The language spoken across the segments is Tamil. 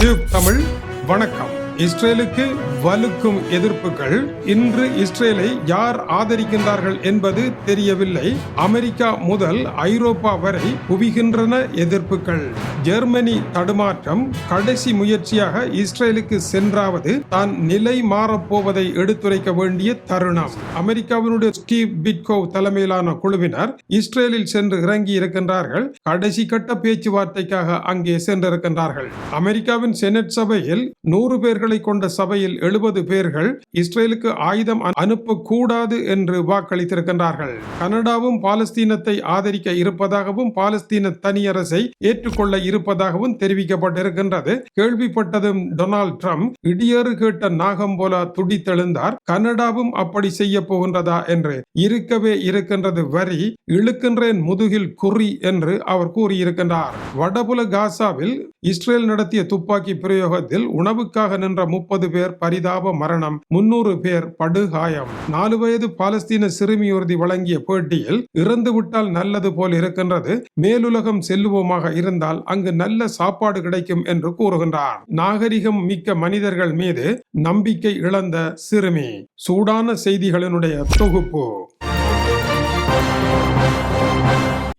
டியூப் தமிழ் வணக்கம். இஸ்ரேலுக்கு வலுக்கும் எதிர்ப்புகள் இன்று இஸ்ரேலை யார் ஆதரிக்கின்றார்கள் என்பது தெரியவில்லை. அமெரிக்கா முதல் ஐரோப்பா வரை குவிகின்றன எதிர்ப்புகள். ஜெர்மனி தடுமாற்றம் கடைசி முயற்சியாக இஸ்ரேலுக்கு சென்றாவது தான் நிலை மாறப்போவதை எடுத்துரைக்க வேண்டிய தருணம். அமெரிக்காவினுடைய ஸ்டீவ் பிட்கோவ் தலைமையிலான குழுவினர் இஸ்ரேலில் சென்று இறங்கி இருக்கின்றார்கள். கடைசி கட்ட பேச்சுவார்த்தைக்காக அங்கே சென்றிருக்கின்றார்கள். அமெரிக்காவின் செனட் சபையில் நூறு பேர்கள் கொண்ட சபையில் எழுபது பேர்கள் இஸ்ரேலுக்கு ஆயுதம் அனுப்பக்கூடாது என்று வாக்களித்திருக்கின்றார்கள். கனடாவும் பாலஸ்தீனத்தை ஆதரிக்க இருப்பதாகவும் பாலஸ்தீன தனியரசை ஏற்றுக்கொள்ள இருப்பதாகவும் தெரிவிக்கப்பட்டிருக்கின்றது. கேள்விப்பட்டதும் டொனால்ட் ட்ரம்ப் இடியேறு கேட்ட நாகம் போல துடித்தெழுந்தார் கனடாவும் அப்படி செய்ய போகின்றதா என்று. இருக்கவே இருக்கின்றது வரி இழுக்கின்றேன் முதுகில் குறி என்று அவர் கூறியிருக்கின்றார். வடபுல காசாவில் இஸ்ரேல் நடத்திய துப்பாக்கி பிரயோகத்தில் உணவுக்காக நின்ற முப்பது பேர் பரிதாப மரணம் முன்னூறு பேர் படுகாயம். நாலு வயது பாலஸ்தீன சிறுமியொருதி வழங்கிய பேட்டியில் இறந்து விட்டால் நல்லது போல் இருக்கின்றது மேலுலகம் செல்லுவோமாக இருந்தால் அங்கு நல்ல சாப்பாடு கிடைக்கும் என்று கூறுகின்றார். நாகரிகம் மிக்க மனிதர்கள் மீது நம்பிக்கை இழந்த சிறுமி. சூடான செய்திகளினுடைய தொகுப்பு.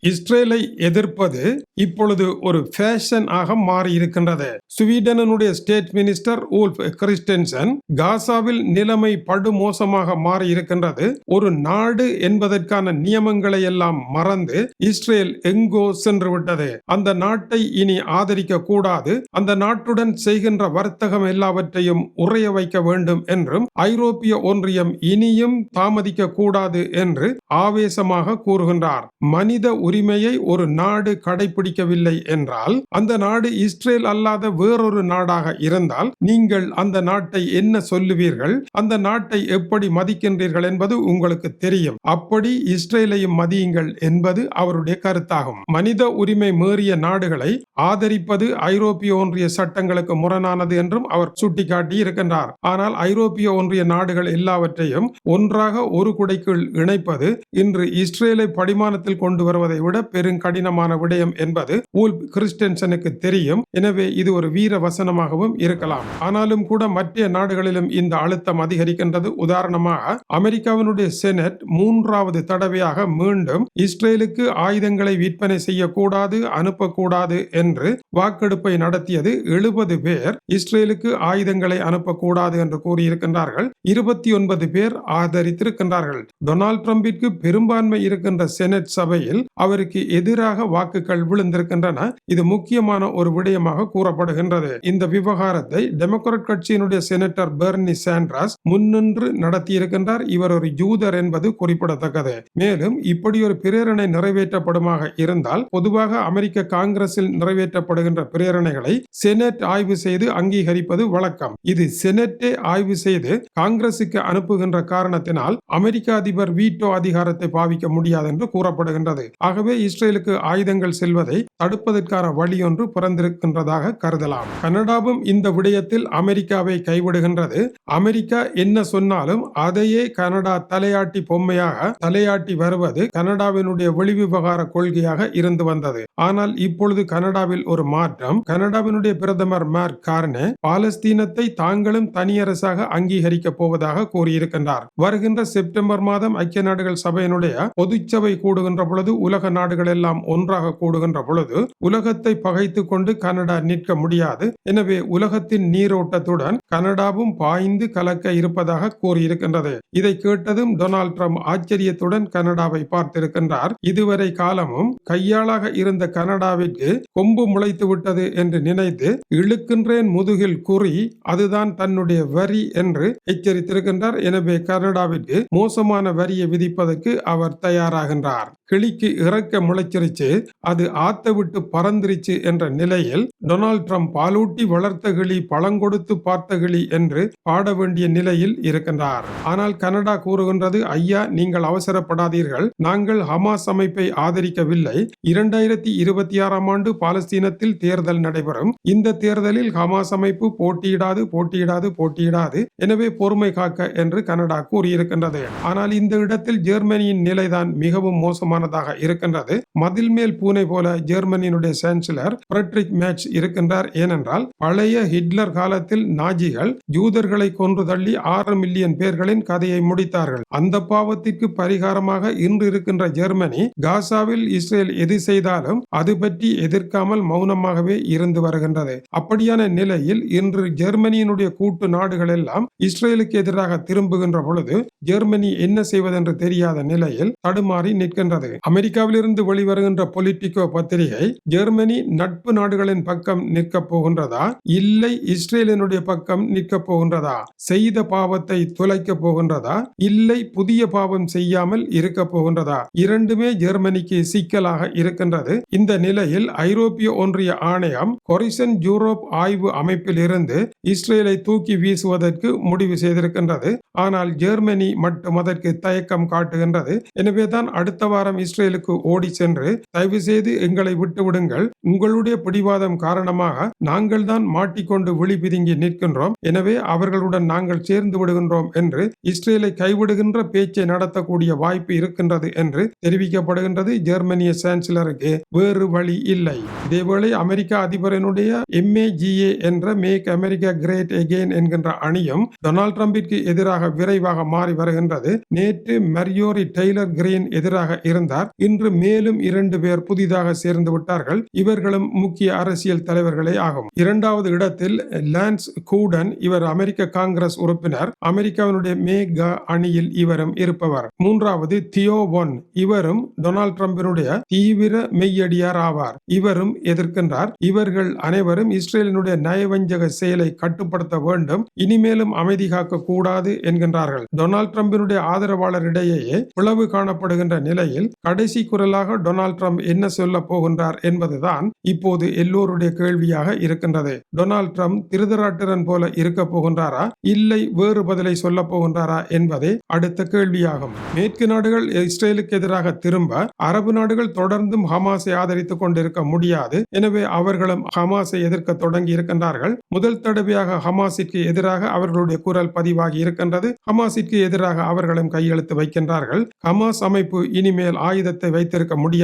இஸ்ரேலை எதிர்ப்பது இப்பொழுது ஒரு ஃபேஷன் ஆக மாறி இருக்கின்றது. ஸ்வீடனுடைய ஸ்டேட் மினிஸ்டர் ஊல்ஃப் கிறிஸ்டன்சன் காசாவில் நிலைமை படுமோசமாக மாறி இருக்கின்றது. ஒரு நாடு என்பதற்கான நியமங்களை எல்லாம் மறந்து இஸ்ரேல் எங்கோ சென்று விட்டது. அந்த நாட்டை இனி ஆதரிக்க கூடாது. அந்த நாட்டுடன் செய்கின்ற வர்த்தகம் எல்லாவற்றையும் உறைய வைக்க வேண்டும் என்றும் ஐரோப்பிய ஒன்றியம் இனியும் தாமதிக்க கூடாது என்று ஆவேசமாக கூறுகின்றார். மனித உரிமையை ஒரு நாடு கடைபிடிக்கவில்லை என்றால் அந்த நாடு இஸ்ரேல் அல்லாத வேறொரு நாடாக இருந்தால் நீங்கள் அந்த நாட்டை என்ன சொல்லுவீர்கள்? அந்த நாட்டை எப்படி மதிக்கின்றீர்கள் என்பது உங்களுக்கு தெரியும். அப்படி இஸ்ரேலையும் மதியுங்கள் என்பது அவருடைய கருத்தாகும். மனித உரிமை மீறிய நாடுகளை ஆதரிப்பது ஐரோப்பிய ஒன்றிய சட்டங்களுக்கு முரணானது என்றும் அவர் சுட்டிக்காட்டி இருக்கின்றார். ஆனால் ஐரோப்பிய ஒன்றிய நாடுகள் எல்லாவற்றையும் ஒன்றாக ஒரு குடைக்குள் இணைப்பது இன்று இஸ்ரேலை படிமானத்தில் கொண்டு வருவதை விட பெருங்கடினமான விடயம் என்பது ஊல் கிறிஸ்டன்சனுக்கு தெரியும். எனவே இது ஒரு வீர வசனமாகவும் இருக்கலாம். ஆனாலும் கூட மற்ற நாடுகளிலும் இந்த அழுத்தம் அதிகரிக்கின்றது. உதாரணமாக அமெரிக்காவினுடைய செனட் மூன்றாவது தடவையாக மீண்டும் இஸ்ரேலுக்கு ஆயுதங்களை விற்பனை செய்யக்கூடாது அனுப்பக்கூடாது என்று வாக்கெடுப்பை நடத்தியது. எழுபது பேர் இஸ்ரேலுக்கு ஆயுதங்களை அனுப்பக்கூடாது என்று கூறியிருக்கின்றார்கள். இருபத்தி ஒன்பது பேர் ஆதரித்திருக்கின்றார்கள். டொனால்ட் ட்ரம்பிற்கு பெரும்பான்மை இருக்கின்ற செனட் சபையில் அவர் அவருக்கு எதிராக வாக்குகள் விழுந்திருக்கின்றன. இது முக்கியமான ஒரு விடயமாக கூறப்படுகின்றது. இந்த விவகாரத்தை டெமோக்ராட் கட்சியினுடைய செனட்டர் பெர்னி சாண்ட்ராஸ் முன்னின்று நடத்தியிருக்கின்றார். இவர் ஒரு யூதர் என்பது குறிப்பிடத்தக்கது. மேலும் இப்படி ஒரு பிரேரணை நிறைவேற்றப்படுமாக இருந்தால் பொதுவாக அமெரிக்க காங்கிரஸில் நிறைவேற்றப்படுகின்ற பிரேரணைகளை செனட் ஆய்வு செய்து அங்கீகரிப்பது வழக்கம். இது செனட்டே ஆய்வு செய்து காங்கிரசுக்கு அனுப்புகின்ற காரணத்தினால் அமெரிக்க அதிபர் வீட்டோ அதிகாரத்தை பாவிக்க முடியாது என்று கூறப்படுகின்றது. ஆக ஆகவே இஸ்ரேலுக்கு ஆயுதங்கள் செல்வதை தடுப்பதற்கான வழி ஒன்று பிறந்திருக்கின்றதாக கருதலாம். கனடாவும் இந்த விடயத்தில் அமெரிக்காவை கைவிடுகின்றது. அமெரிக்கா என்ன சொன்னாலும் அதையே கனடா தலையாட்டி பொம்மையாக தலையாட்டி வருவது கனடாவினுடைய வெளிவிவகார கொள்கையாக இருந்து வந்தது. ஆனால் இப்பொழுது கனடாவில் ஒரு மாற்றம். கனடாவினுடைய பிரதமர் மார்க் கார்னே பாலஸ்தீனத்தை தாங்களும் தனியரசாக அங்கீகரிக்க போவதாக கூறியிருக்கின்றார். வருகின்ற செப்டம்பர் மாதம் ஐக்கிய நாடுகள் சபையினுடைய பொதுச்சபை கூடுகின்ற பொழுது உலக நாடுகள் எல்லாம் ஒன்றாக கூடுகின்ற பொழுது உலகத்தை பகைத்து கொண்டு கனடா நிற்க முடியாது. எனவே உலகத்தின் நீரோட்டத்துடன் கனடாவும் பாய்ந்து கலக்க இருப்பதாக கூறியிருக்கின்றது. இதை கேட்டதும் டொனால்ட் ட்ரம்ப் ஆச்சரியத்துடன் கனடாவை பார்த்திருக்கின்றார். இதுவரை காலமும் கையாளாக இருந்த கனடாவிற்கு கொம்பு முளைத்து விட்டது என்று நினைத்து இழுக்கின்றேன் முதுகில் குறி அதுதான் தன்னுடைய வரி என்று எச்சரித்திருக்கின்றார். எனவே கனடாவிற்கு மோசமான வரியை விதிப்பதற்கு அவர் தயாராகின்றார். கிளிக்கு இறக்க முளைச்சிருச்சு. அது ஆத்த விட்டு பறந்துருச்சு என்ற நிலையில் டொனால்ட் ட்ரம்ப் பாலூட்டி வளர்த்த கிளி பழங்கொடுத்து பார்த்த கிளி என்று பாட வேண்டிய நிலையில் இருக்கின்றார். ஆனால் கனடா கூறுகின்றது ஐயா நீங்கள் அவசரப்படாதீர்கள். நாங்கள் ஹமாஸ் அமைப்பை ஆதரிக்கவில்லை. இரண்டாயிரத்தி இருபத்தி ஆறாம் ஆண்டு பாலஸ்தீனத்தில் தேர்தல் நடைபெறும். இந்த தேர்தலில் ஹமாஸ் அமைப்பு போட்டியிடாது போட்டியிடாது போட்டியிடாது. எனவே பொறுமை காக்க என்று கனடா கூறியிருக்கின்றது. ஆனால் இந்த இடத்தில் ஜெர்மனியின் நிலைதான் மிகவும் மோசமானதாக இருக்கின்றது. மதில் மேல் பூனை போல ஜெர்மனியினுடைய சான்சலர் ஃபிரெட்ரிக் மேட்ச் இருக்கின்றார். ஏனென்றால் பழைய ஹிட்லர் காலத்தில் நாஜிகள் ஜூதர்களை கொன்று தள்ளி ஆறு மில்லியன் பேர்களின் கதையை முடித்தார்கள். அந்த பாவத்திற்கு பரிகாரமாக இன்று இருக்கின்ற ஜெர்மனி காசாவில் இஸ்ரேல் எது செய்தாலும் அது பற்றி எதிர்க்காமல் மௌனமாகவே இருந்து வருகின்றது. அப்படியான நிலையில் இன்று ஜெர்மனியினுடைய கூட்டு நாடுகள் எல்லாம் இஸ்ரேலுக்கு எதிராக திரும்புகின்ற பொழுது ஜெர்மனி என்ன செய்வதென்று தெரியாத நிலையில் தடுமாறி நிற்கின்றது. அமெரிக்காவிலிருந்து வெளிவருகின்ற பொலிட்டிகோ பத்திரிகை ஜெர்மனி நட்பு நாடுகளின் பக்கம் நிற்கப் போகின்றதா? இல்லை இஸ்ரேலினுடைய பக்கம் நிற்கப் போகின்றதா? செய்த பாவத்தை துளைக்க போகின்றதா? இல்லை புதிய பாவம் செய்யாமல் இருக்க போகின்றதா? இரண்டுமே ஜெர்மனிக்கு சிக்கலாக இருக்கின்றது. இந்த நிலையில் ஐரோப்பிய ஒன்றிய ஆணையம் கொரிசன் யூரோப் ஆய்வு அமைப்பில் இருந்து இஸ்ரேலை தூக்கி வீசுவதற்கு முடிவு செய்திருக்கின்றது. ஆனால் ஜெர்மனி மட்டும் அதற்கு தயக்கம் காட்டுகின்றது. எனவேதான் அடுத்த வாரம் இஸ்ரேலுக்கு ஓடி சென்று தயவு செய்து எங்களை விட்டு விடுங்கள் உங்களுடைய பிடிவாதம் காரணமாக நாங்கள் தான் மாட்டிக்கொண்டு விழி பிதுங்கி நிற்கின்றோம். எனவே அவர்களுடன் நாங்கள் சேர்ந்து விடுகின்றோம் என்று இஸ்ரேலை கைவிடுகின்ற பேச்சை நடத்தக்கூடிய வாய்ப்பு இருக்கின்றது என்று தெரிவிக்கப்படுகின்றது ஜெர்மனிய சான்சலருக்கு. வேறு வழி இல்லை. இதேவேளை அமெரிக்க அதிபரனுடைய எம்ஏஜிஏ என்ற மேக் அமெரிக்கா கிரேட் எகெயின் என்கின்ற அணியும் டொனால்ட் ட்ரம்பிற்கு எதிராக விரைவாக மாறி வருகின்றது. நேற்று மரியோரி டெய்லர் கிரீன் எதிராக இருந்தார். இன்று மேலும் இரண்டு பேர் புதிதாக சேர்ந்து விட்டார்கள். இவர்களும் முக்கிய அரசியல் தலைவர்களே ஆகும். இரண்டாவது இடத்தில் லான்ஸ் கூடன் இவர் அமெரிக்க காங்கிரஸ் உறுப்பினர். அமெரிக்காவினுடைய மேகா அணியில் இவரும் இருப்பவர். மூன்றாவது தியோ ஒன் இவரும் டொனால்ட் ட்ரம்பினுடைய தீவிர மெய்யடியார் ஆவார். இவரும் எதிர்க்கின்றார். இவர்கள் அனைவரும் இஸ்ரேலினுடைய நயவஞ்சக செயலை கட்டுப்படுத்த வேண்டும். இனிமேலும் அமைதி காக்க கூடாது என்கின்றார்கள். டொனால்ட் ட்ரம்பினுடைய ஆதரவாளரிடையே பிளவு காணப்படுகின்ற நிலையில் கடைசி குரலாக டொனால்ட் ட்ரம்ப் என்ன சொல்ல போகின்றார் என்பதுதான் இப்போது எல்லோருடைய கேள்வியாக இருக்கின்றது. டொனால்ட் ட்ரம்ப் திருதராட்டிரன் போல இருக்க போகின்றாரா? இல்லை வேறு பதிலை சொல்ல போகின்றாரா என்பதே அடுத்த கேள்வியாகும். மேற்கு நாடுகள் இஸ்ரேலுக்கு எதிராக திரும்ப அரபு நாடுகள் தொடர்ந்தும் ஹமாஸை ஆதரித்துக் கொண்டிருக்க முடியாது. எனவே அவர்களும் ஹமாஸை எதிர்க்க தொடங்கி இருக்கின்றார்கள். முதல் தடவையாக ஹமாஸிற்கு எதிராக அவர்களுடைய குரல் பதிவாகி இருக்கின்றது. ஹமாஸிற்கு எதிராக அவர்களும் கையெழுத்து வைக்கின்றார்கள். ஹமாஸ் அமைப்பு இனிமேல் ஆயுதத்தை வைத்திருக்க முடியாது.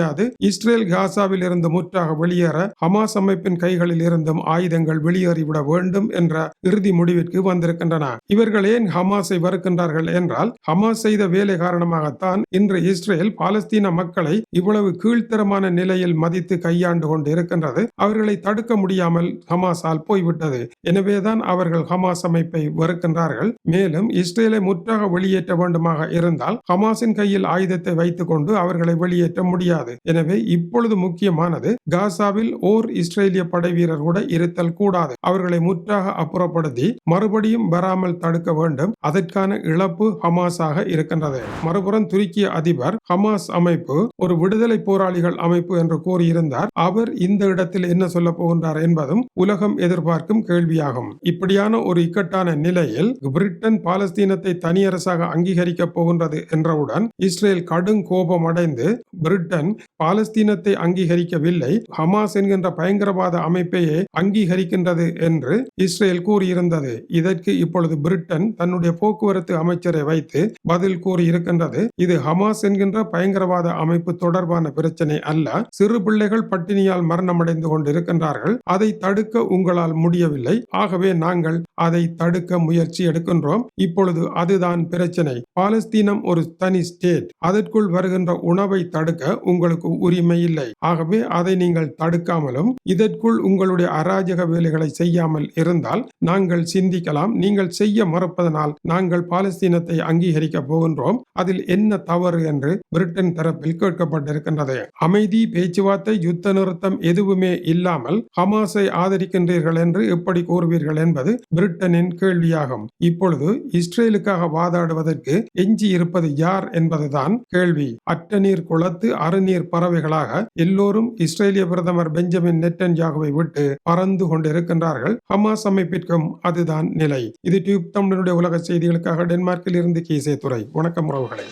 இஸ்ரேல் காசாவில் இருந்து முற்றாக வெளியேற ஹமாஸ் அமைப்பின் கைகளில் இருந்தும் ஆயுதங்கள் வெளியேறிவிட வேண்டும் என்ற இறுதி முடிவிற்கு வந்திருக்கின்றன. இவர்கள் ஏன் ஹமாஸை வெறுக்கின்றார்கள் என்றால் ஹமாஸ் செய்த வேலை காரணமாகத்தான் இன்று இஸ்ரேல் பாலஸ்தீன மக்களை இவ்வளவு கீழ்த்தரமான நிலையில் மதித்து கையாண்டு கொண்டு இருக்கின்றது அவர்களை தடுக்க முடியாமல் ஹமாஸால் போய்விட்டது. எனவேதான் அவர்கள் ஹமாஸ் அமைப்பை வெறுக்கின்றார்கள். மேலும் இஸ்ரேலை முற்றாக வெளியேற்ற வேண்டுமாக இருந்தால் ஹமாஸின் கையில் ஆயுதத்தை வைத்துக் கொண்டு அவர்களை வெளியேற்ற முடியாது. கூடாது எனவே இப்பொழுது முக்கியமானது காசாவில் ஓர் இஸ்ரேலிய படை வீரர் கூட இருத்தல் கூடாது. அவர்களை முற்றாக அப்புறப்படுத்தி மறுபடியும் வராமல் தடுக்க வேண்டும். அதற்கான இழப்பு ஹமாஸாக இருக்கின்றது. மறுபுறம் துருக்கிய அதிபர் ஹமாஸ் அமைப்பு ஒரு விடுதலை போராளிகள் அமைப்பு என்று கூறியிருந்தார். அவர் இந்த இடத்தில் என்ன சொல்ல போகின்றார் என்பதும் உலகம் எதிர்பார்க்கும் கேள்வியாகும். இப்படியான ஒரு இக்கட்டான நிலையில் பிரிட்டன் பாலஸ்தீனத்தை தனியரசாக அங்கீகரிக்க போகின்றது என்றவுடன் இஸ்ரேல் கடும் கோபம் அடைந்து பிரிட்டன் பாலஸ்தீனத்தை அங்கீகரிக்கவில்லை. ஹமாஸ் என்கின்ற பயங்கரவாத அமைப்பையே அங்கீகரிக்கின்றது என்று இஸ்ரேல் கூறியிருந்தது. இதற்கு இப்பொழுது பிரிட்டன் தன்னுடைய போக்குவரத்து அமைச்சரை வைத்து பதில் கூறியிருக்கின்றது. இது ஹமாஸ் என்கின்ற பயங்கரவாத அமைப்பு தொடர்பான பிரச்சனை அல்ல. சிறு பிள்ளைகள் பட்டினியால் மரணமடைந்து கொண்டிருக்கின்றார்கள். அதை தடுக்க உங்களால் முடியவில்லை. ஆகவே நாங்கள் அதை தடுக்க முயற்சி எடுக்கின்றோம். இப்பொழுது அதுதான் பிரச்சனை. பாலஸ்தீனம் ஒரு தனி ஸ்டேட். அதற்குள் வருகின்ற உணவை தடுக்க உங்கள் உங்களுக்கு உரிமை இல்லை. ஆகவே அதை நீங்கள் தடுக்காமலும் இதற்குள் உங்களுடைய அராஜக வேலைகளை செய்யாமல் இருந்தால் நாங்கள் சிந்திக்கலாம். நீங்கள் செய்ய மறுப்பதனால் நாங்கள் பாலஸ்தீனத்தை அங்கீகரிக்க போகின்றோம். அதில் என்ன தவறு என்று பிரிட்டன் தரப்பில் கேட்கப்பட்டிருக்கின்றது. அமைதி பேச்சுவார்த்தை யுத்த நிறுத்தம் எதுவுமே இல்லாமல் ஹமாஸை ஆதரிக்கின்றீர்கள் என்று எப்படி கூறுவீர்கள் என்பது பிரிட்டனின் கேள்வியாகும். இப்பொழுது இஸ்ரேலுக்காக வாதாடுவதற்கு எஞ்சி இருப்பது யார் என்பதுதான் கேள்வி. அட்டநீர் குளத்து அருண் தண்ணீர் பறவைகளாக எல்லோரும் இஸ்ரேலிய பிரதமர் பெஞ்சமின் நெட்டன்யாகுவை விட்டு பறந்து கொண்டிருக்கின்றார்கள். ஹமாஸ் அமைப்பிற்கும் அதுதான் நிலை. இது டியூப் தமிழனுடைய உலக செய்திகளுக்காக டென்மார்க்கில் இருந்து கீசே துறை வணக்கம் உறவுகளை.